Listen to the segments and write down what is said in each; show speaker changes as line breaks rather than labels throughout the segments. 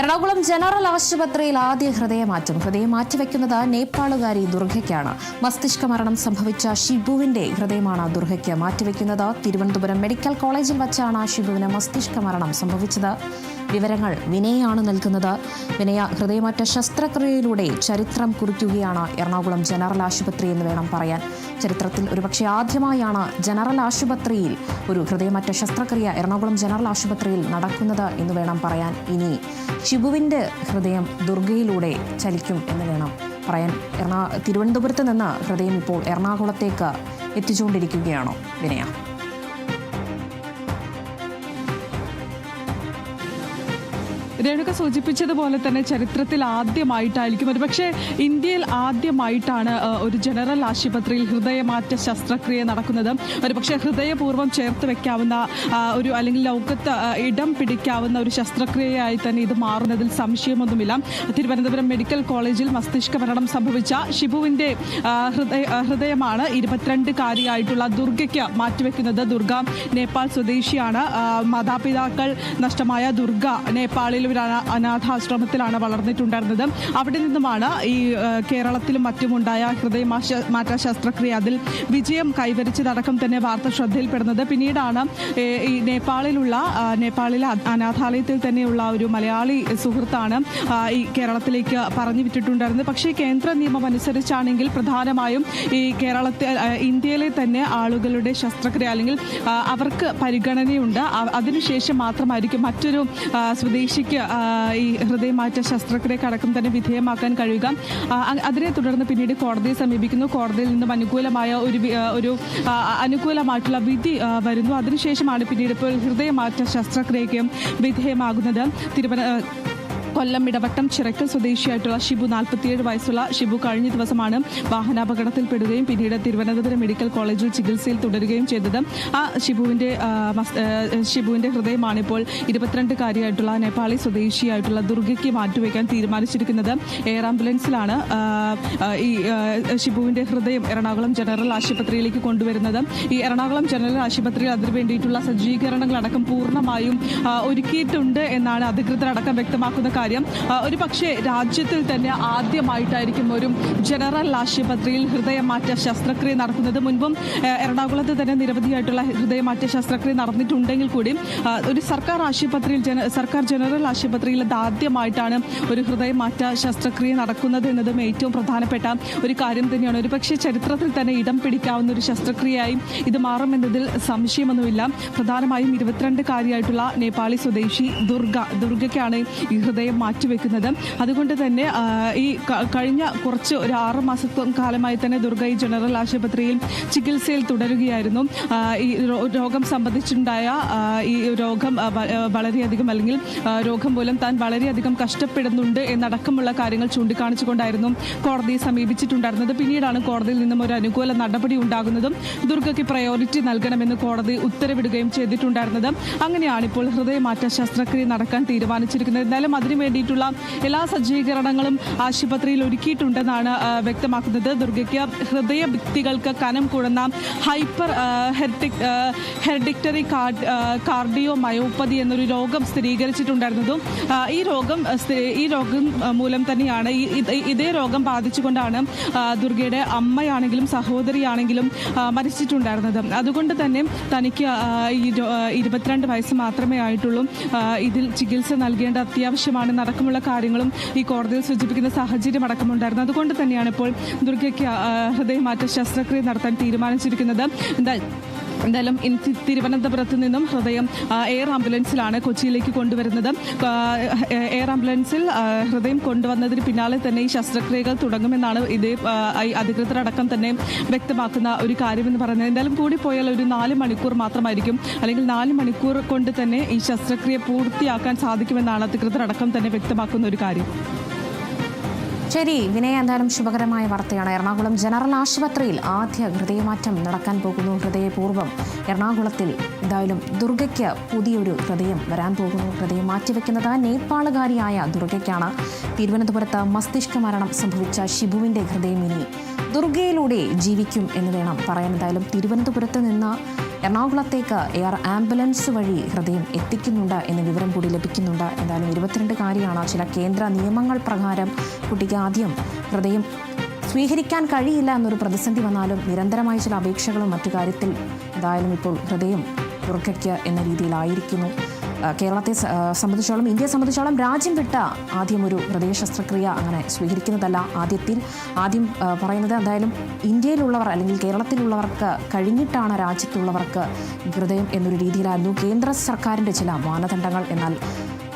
Ernakulam general ആശുപത്രിയിൽ ആദ്യ ഹൃദയമാറ്റം. ഹൃദയം മാറ്റിവെക്കുന്നത് നേപ്പാളുകാരി ദുർഗയ്ക്കാണ്. മസ്തിഷ്ക മരണം സംഭവിച്ച ഷിബുവിന്റെ ഹൃദയമാണ് ദുർഗയ്ക്ക് മാറ്റിവെക്കുന്നത്. തിരുവനന്തപുരം മെഡിക്കൽ കോളേജിൽ വച്ചാണ് ഷിബുവിന് മസ്തിഷ്ക മരണം സംഭവിച്ചത്. വിവരങ്ങൾ വിനയാണ് നൽകുന്നത്. വിനയ ഹൃദയമാറ്റ ശസ്ത്രക്രിയയിലൂടെ ചരിത്രം കുറിക്കുകയാണ് എറണാകുളം ജനറൽ ആശുപത്രി എന്ന് വേണം പറയാൻ. ചരിത്രത്തിൽ ഒരുപക്ഷെ ആദ്യമായാണ് ജനറൽ ആശുപത്രിയിൽ ഒരു ഹൃദയമാറ്റ ശസ്ത്രക്രിയ എറണാകുളം ജനറൽ ആശുപത്രിയിൽ നടക്കുന്നത് എന്ന് വേണം പറയാൻ. ഇനി ഷിബുവിന്റെ ഹൃദയം ദുർഗയിലൂടെ ചലിക്കും എന്ന് വേണം പറയാൻ. എറണാ തിരുവനന്തപുരത്ത് നിന്ന് ഹൃദയം ഇപ്പോൾ എറണാകുളത്തേക്ക് എത്തിച്ചുകൊണ്ടിരിക്കുകയാണോ വിനയ?
രേണുക സൂചിപ്പിച്ചതുപോലെ തന്നെ ചരിത്രത്തിൽ ആദ്യമായിട്ടായിരിക്കും ഒരുപക്ഷെ ഇന്ത്യയിൽ ആദ്യമായിട്ടാണ് ഒരു ജനറൽ ആശുപത്രിയിൽ ഹൃദയമാറ്റ ശസ്ത്രക്രിയ നടക്കുന്നത്. ഒരുപക്ഷെ ഹൃദയപൂർവം ചേർത്ത് വെക്കാവുന്ന ഒരു അല്ലെങ്കിൽ ലോകത്ത് ഇടം പിടിക്കാവുന്ന ഒരു ശസ്ത്രക്രിയയായി തന്നെ ഇത് മാറുന്നതിൽ സംശയമൊന്നുമില്ല. തിരുവനന്തപുരം മെഡിക്കൽ കോളേജിൽ മസ്തിഷ്ക മരണം സംഭവിച്ച ഷിബുവിന്റെ ഹൃദയ ഹൃദയമാണ് ഹൃദയമാണ് ഇരുപത്തിരണ്ടുകാരിയായിട്ടുള്ള ദുർഗയ്ക്ക് മാറ്റിവെക്കുന്നത്. ദുർഗ നേപ്പാൾ സ്വദേശിയാണ്. മാതാപിതാക്കൾ നഷ്ടമായ ദുർഗ നേപ്പാളിൽ ഒരു അനാഥാശ്രമത്തിലാണ് വളർന്നിട്ടുണ്ടായിരുന്നത്. അവിടെ നിന്നുമാണ് ഈ കേരളത്തിലും മറ്റുമുണ്ടായ ഹൃദയമാശ മാറ്റ ശസ്ത്രക്രിയ അതിൽ വിജയം കൈവരിച്ചതടക്കം തന്നെ വാർത്ത ശ്രദ്ധയിൽപ്പെടുന്നത്. പിന്നീടാണ് ഈ നേപ്പാളിലുള്ള നേപ്പാളിലെ അനാഥാലയത്തിൽ തന്നെയുള്ള ഒരു മലയാളി സുഹൃത്താണ് ഈ കേരളത്തിലേക്ക് പറഞ്ഞു വിട്ടിട്ടുണ്ടായിരുന്നത്. പക്ഷേ കേന്ദ്ര നിയമം അനുസരിച്ചാണെങ്കിൽ പ്രധാനമായും ഈ കേരളത്തിൽ ഇന്ത്യയിലെ തന്നെ ആളുകളുടെ ശസ്ത്രക്രിയ അല്ലെങ്കിൽ അവർക്ക് പരിഗണനയുണ്ട്. അതിനുശേഷം മാത്രമായിരിക്കും മറ്റൊരു സ്വദേശിക്ക് ആ, ഈ ഹൃദയമാറ്റ ശസ്ത്രക്രിയ അടക്കം തന്നെ വിധേയമാക്കാൻ കഴിയുക. അതിനെ തുടർന്ന് പിന്നീട് കോടതിയെ സമീപിക്കുന്നു. കോടതിയിൽ നിന്നും അനുകൂലമായ ഒരു ഒരു അനുകൂലമായിട്ടുള്ള വിധി വരുന്നു. അതിനുശേഷമാണ് പിന്നീട് ഇപ്പോൾ ഹൃദയമാറ്റ ശസ്ത്രക്രിയയ്ക്ക് വിധേയമാകുന്നത്. തിരുവന കൊല്ലം ഇടവട്ടം ചിറക്കൽ സ്വദേശിയായിട്ടുള്ള ഷിബു നാൽപ്പത്തിയേഴ് വയസ്സുള്ള ഷിബു കഴിഞ്ഞ ദിവസമാണ് വാഹനാപകടത്തിൽപ്പെടുകയും പിന്നീട് തിരുവനന്തപുരം മെഡിക്കൽ കോളേജിൽ ചികിത്സയിൽ തുടരുകയും ചെയ്തത്. ആ ഷിബുവിന്റെ ഷിബുവിന്റെ ഹൃദയമാണ് ഇപ്പോൾ ഇരുപത്തിരണ്ടുകാരിയായിട്ടുള്ള നേപ്പാളി സ്വദേശിയായിട്ടുള്ള ദുർഗയ്ക്ക് മാറ്റിവെക്കാൻ തീരുമാനിച്ചിരിക്കുന്നത്. എയർ ആംബുലൻസിലാണ് ഈ ഷിബുവിന്റെ ഹൃദയം എറണാകുളം ജനറൽ ആശുപത്രിയിലേക്ക് കൊണ്ടുവരുന്നത്. ഈ എറണാകുളം ജനറൽ ആശുപത്രിയിൽ അതിനു വേണ്ടിയിട്ടുള്ള സജ്ജീകരണങ്ങളടക്കം പൂർണമായും ഒരുക്കിയിട്ടുണ്ട് എന്നാണ് അധികൃതരടക്കം വ്യക്തമാക്കുന്ന കാര്യം. ആ, ഒരു പക്ഷേ രാജ്യത്തിൽ തന്നെ ആദ്യമായിട്ടായിരിക്കും ഒരു ജനറൽ ആശുപത്രിയിൽ ഹൃദയമാറ്റ ശസ്ത്രക്രിയ നടക്കുന്നത്. മുൻപും എറണാകുളത്ത് തന്നെ നിരവധിയായിട്ടുള്ള ഹൃദയമാറ്റ ശസ്ത്രക്രിയ നടന്നിട്ടുണ്ടെങ്കിൽ കൂടി ഒരു സർക്കാർ ആശുപത്രിയിൽ സർക്കാർ ജനറൽ ആശുപത്രിയിൽ ആദ്യമായിട്ടാണ് ഒരു ഹൃദയമാറ്റ ശസ്ത്രക്രിയ നടക്കുന്നത് എന്നതും ഏറ്റവും പ്രധാനപ്പെട്ട ഒരു കാര്യം തന്നെയാണ്. ഒരു പക്ഷേ ചരിത്രത്തിൽ തന്നെ ഇടം പിടിക്കാവുന്ന ഒരു ശസ്ത്രക്രിയയായി ഇത് മാറുമെന്നതിൽ സംശയമൊന്നുമില്ല. പ്രധാനമായും ഇരുപത്തിരണ്ട് കാര്യമായിട്ടുള്ള നേപ്പാളി സ്വദേശി ദുർഗ ദുർഗയ്ക്കാണ് ഈ ഹൃദയം മാറ്റിവെക്കുന്നത്. അതുകൊണ്ട് തന്നെ ഈ കഴിഞ്ഞ കുറച്ച് ഒരു ആറ് മാസത്തോളം കാലമായി തന്നെ ദുർഗ ഈ ജനറൽ ആശുപത്രിയിൽ ചികിത്സയിൽ തുടരുകയായിരുന്നു. ഈ രോഗം സംബന്ധിച്ചുണ്ടായ ഈ രോഗം വളരെയധികം അല്ലെങ്കിൽ രോഗം മൂലം താൻ വളരെയധികം കഷ്ടപ്പെടുന്നുണ്ട് എന്നടക്കമുള്ള കാര്യങ്ങൾ ചൂണ്ടിക്കാണിച്ചുകൊണ്ടായിരുന്നു കോടതിയെ സമീപിച്ചിട്ടുണ്ടായിരുന്നത്. പിന്നീടാണ് കോടതിയിൽ നിന്നും ഒരു അനുകൂല നടപടി ഉണ്ടാകുന്നതും ദുർഗയ്ക്ക് പ്രയോറിറ്റി നൽകണമെന്ന് കോടതി ഉത്തരവിടുകയും ചെയ്തിട്ടുണ്ടായിരുന്നത്. അങ്ങനെയാണ് ഇപ്പോൾ ഹൃദയമാറ്റ ശസ്ത്രക്രിയ നടക്കാൻ തീരുമാനിച്ചിരിക്കുന്നത്. എന്നാലും അതിനു വേണ്ടിയിട്ടുള്ള എല്ലാ സജ്ജീകരണങ്ങളും ആശുപത്രിയിൽ ഒരുക്കിയിട്ടുണ്ടെന്നാണ് വ്യക്തമാക്കുന്നത്. ദുർഗയ്ക്ക് ഹൃദയ ഭിത്തികൾക്ക് കനം കൂടുന്ന ഹൈപ്പർ ഹെർട്ടിക് ഹെർഡിക്ടറി കാർഡിയോ മയോപ്പതി എന്നൊരു രോഗം സ്ഥിരീകരിച്ചിട്ടുണ്ടായിരുന്നതും ഈ രോഗം ഈ രോഗം മൂലം തന്നെയാണ്. ഇതേ രോഗം ബാധിച്ചുകൊണ്ടാണ് ദുർഗയുടെ അമ്മയാണെങ്കിലും സഹോദരിയാണെങ്കിലും മരിച്ചിട്ടുണ്ടായിരുന്നത്. അതുകൊണ്ട് തന്നെ തനിക്ക് ഇരുപത്തിരണ്ട് വയസ്സ് മാത്രമേ ആയിട്ടുള്ളൂ. ഇതിൽ ചികിത്സ നൽകേണ്ട അത്യാവശ്യമാണ്. അടക്കമുള്ള കാര്യങ്ങളും ഈ കോടതിയിൽ സൂചിപ്പിക്കുന്ന സാഹചര്യം അടക്കമുണ്ടായിരുന്നു. അതുകൊണ്ട് തന്നെയാണ് ഇപ്പോൾ ദുർഗയ്ക്ക് ഹൃദയമാറ്റ ശസ്ത്രക്രിയ നടത്താൻ തീരുമാനിച്ചിരിക്കുന്നത്. എന്തായാലും തിരുവനന്തപുരത്ത് നിന്നും ഹൃദയം എയർ ആംബുലൻസിലാണ് കൊച്ചിയിലേക്ക് കൊണ്ടുവരുന്നത്. എയർ ആംബുലൻസിൽ ഹൃദയം കൊണ്ടുവന്നതിന് പിന്നാലെ തന്നെ ഈ ശസ്ത്രക്രിയകൾ തുടങ്ങുമെന്നാണ് ഇതേ അധികൃതരടക്കം തന്നെ വ്യക്തമാക്കുന്ന ഒരു കാര്യമെന്ന് പറയുന്നത്. എന്തായാലും കൂടി പോയാൽ ഒരു നാല് മണിക്കൂർ മാത്രമായിരിക്കും. അല്ലെങ്കിൽ നാല് മണിക്കൂർ കൊണ്ട് തന്നെ ഈ ശസ്ത്രക്രിയ പൂർത്തിയാക്കാൻ സാധിക്കുമെന്നാണ് അധികൃതരടക്കം തന്നെ വ്യക്തമാക്കുന്ന ഒരു കാര്യം.
ശരി വിനയ എന്തായാലും ശുഭകരമായ വാർത്തയാണ്. എറണാകുളം ജനറൽ ആശുപത്രിയിൽ ആദ്യ ഹൃദയമാറ്റം നടക്കാൻ പോകുന്നു ഹൃദയപൂർവം. എറണാകുളത്തിൽ എന്തായാലും ദുർഗയ്ക്ക് പുതിയൊരു ഹൃദയം വരാൻ പോകുന്നു. ഹൃദയം മാറ്റിവെക്കുന്നത് നേപ്പാളുകാരിയായ ദുർഗയ്ക്കാണ്. തിരുവനന്തപുരത്ത് മസ്തിഷ്ക മരണം സംഭവിച്ച ഷിബുവിന്റെ ഹൃദയം ഇനി ദുർഗയിലൂടെ ജീവിക്കും എന്ന് വേണം പറയാൻ. എന്തായാലും തിരുവനന്തപുരത്ത് നിന്ന് എറണാകുളത്തേക്ക് എയർ ആംബുലൻസ് വഴി ഹൃദയം എത്തിക്കുന്നുണ്ട് എന്ന വിവരം കൂടി ലഭിക്കുന്നുണ്ട്. എന്തായാലും ഇരുപത്തിരണ്ട് കാര്യമാണ് ചില കേന്ദ്ര നിയമങ്ങൾ പ്രകാരം കുട്ടിക്ക് ആദ്യം ഹൃദയം സ്വീകരിക്കാൻ കഴിയില്ല എന്നൊരു പ്രതിസന്ധി വന്നാലും നിരന്തരമായ ചില അപേക്ഷകളും മറ്റു കാര്യത്തിൽ എന്തായാലും ഇപ്പോൾ ഹൃദയം ഉറക്കയ്ക്ക് എന്ന രീതിയിലായിരിക്കുന്നു. കേരളത്തെ സംബന്ധിച്ചോളം ഇന്ത്യയെ സംബന്ധിച്ചോളം രാജ്യം വിട്ട ആദ്യം ഒരു ഹൃദയ ശസ്ത്രക്രിയ അങ്ങനെ സ്വീകരിക്കുന്നതല്ല ആദ്യത്തിൽ. ആദ്യം പറയുന്നത് എന്തായാലും ഇന്ത്യയിലുള്ളവർ അല്ലെങ്കിൽ കേരളത്തിലുള്ളവർക്ക് കഴിഞ്ഞിട്ടാണ് രാജ്യത്തുള്ളവർക്ക് ഹൃദയം എന്നൊരു രീതിയിലായിരുന്നു കേന്ദ്ര സർക്കാരിന്റെ ചില മാനദണ്ഡങ്ങൾ. എന്നാൽ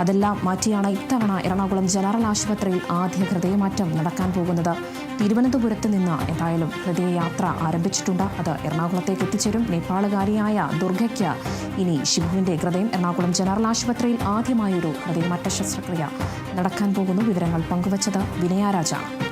അതെല്ലാം മാറ്റിയാണ് ഇത്തവണ എറണാകുളം ജനറൽ ആശുപത്രിയിൽ ആദ്യ ഹൃദയമാറ്റം നടക്കാൻ പോകുന്നത്. തിരുവനന്തപുരത്ത് നിന്ന് എന്തായാലും ഹൃദയയാത്ര ആരംഭിച്ചിട്ടുണ്ട്. അത് എറണാകുളത്തേക്ക് എത്തിച്ചേരും. നേപ്പാളുകാരിയായ ദുർഗയ്ക്ക് ഇനി ശിവുവിന്റെ ഹൃദയം എറണാകുളം ജനറൽ ആശുപത്രിയിൽ ആദ്യമായൊരു ഹൃദയമാറ്റ ശസ്ത്രക്രിയ നടക്കാൻ പോകുന്നു. വിവരങ്ങൾ പങ്കുവച്ചത് വിനയാരാജാണ്